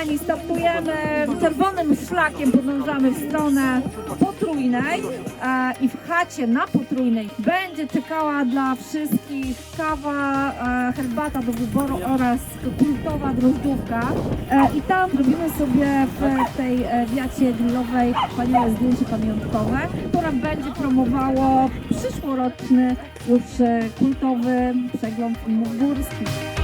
kochani, startujemy czerwonym szlakiem, podążamy w stronę Potrójnej e, i w chacie na Potrójnej będzie czekała dla wszystkich kawa, e, herbata do wyboru oraz kultowa drożdżówka. E, I tam robimy sobie w tej e, wiacie grillowej wspaniałe zdjęcie pamiątkowe, które będzie promowało przyszłoroczny już kultowy przegląd filmów górskich.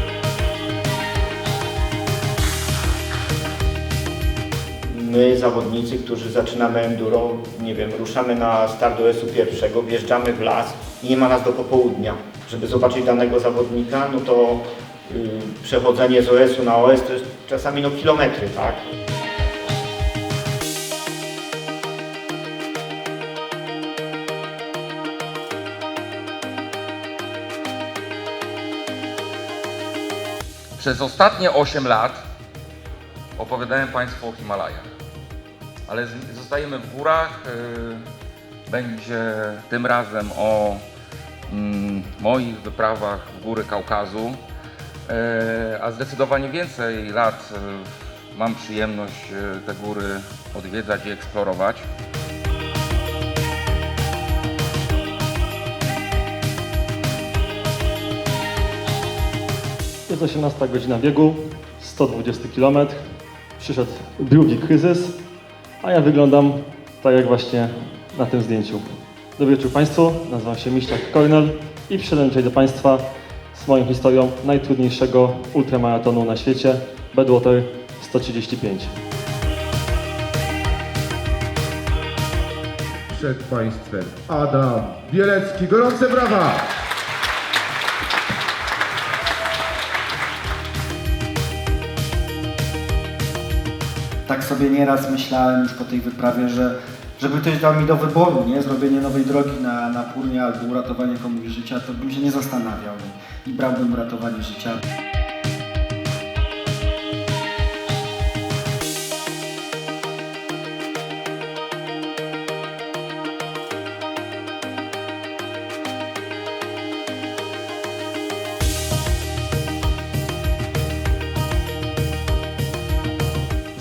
My, zawodnicy, którzy zaczynamy enduro, nie wiem, ruszamy na start OS-u pierwszego, wjeżdżamy w las i nie ma nas do popołudnia. Żeby zobaczyć danego zawodnika, no to y, przechodzenie z OS-u na OS to jest czasami no kilometry, tak? Przez ostatnie 8 lat opowiadałem Państwu o Himalajach, ale zostajemy w górach. y, Będzie tym razem o mm, moich wyprawach w góry Kaukazu, y, a zdecydowanie więcej lat y, mam przyjemność te góry odwiedzać i eksplorować. Jest 18 godzina biegu, 120 km. Przyszedł drugi kryzys, a ja wyglądam tak jak właśnie na tym zdjęciu. Dobry wieczór Państwu, nazywam się Miślak Kornel i przyszedłem dzisiaj do Państwa z moją historią najtrudniejszego ultramaratonu na świecie, Badwater 135. Przed Państwem Adam Bielecki. Gorące brawa! Tak sobie nieraz myślałem już po tej wyprawie, że żeby ktoś dał mi do wyboru, nie, zrobienie nowej drogi na, na Purnie albo uratowanie komuś życia, to bym się nie zastanawiał i, brałbym uratowanie życia.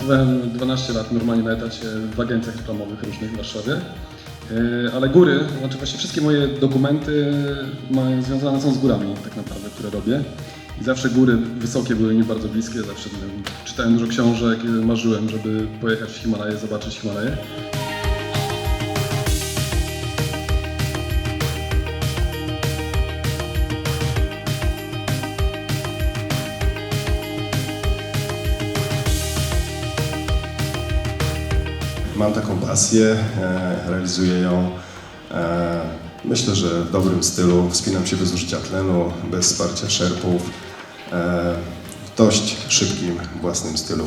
Pracowałem 12 lat normalnie na etacie w agencjach reklamowych różnych w Warszawie. Yy, Ale góry, znaczy właściwie wszystkie moje dokumenty mają, związane są z górami tak naprawdę, które robię. I zawsze góry wysokie były mi bardzo bliskie, zawsze wiem, czytałem dużo książek, yy, marzyłem, żeby pojechać w Himalaje, zobaczyć Himalaje. Mam taką pasję, e, realizuję ją. E, myślę, że w dobrym stylu. Wspinam się bez użycia tlenu, bez wsparcia szerpów, e, w dość szybkim własnym stylu.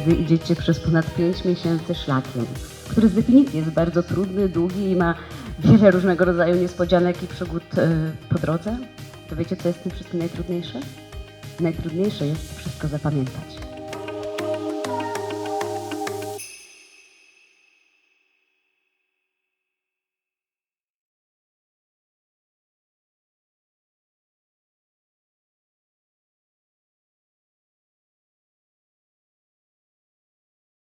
Kiedy idziecie przez ponad 5 miesięcy szlakiem, który z definicji jest bardzo trudny, długi i ma wiele różnego rodzaju niespodzianek i przygód e, po drodze, to wiecie, co jest w tym wszystkim najtrudniejsze? Najtrudniejsze jest wszystko zapamiętać.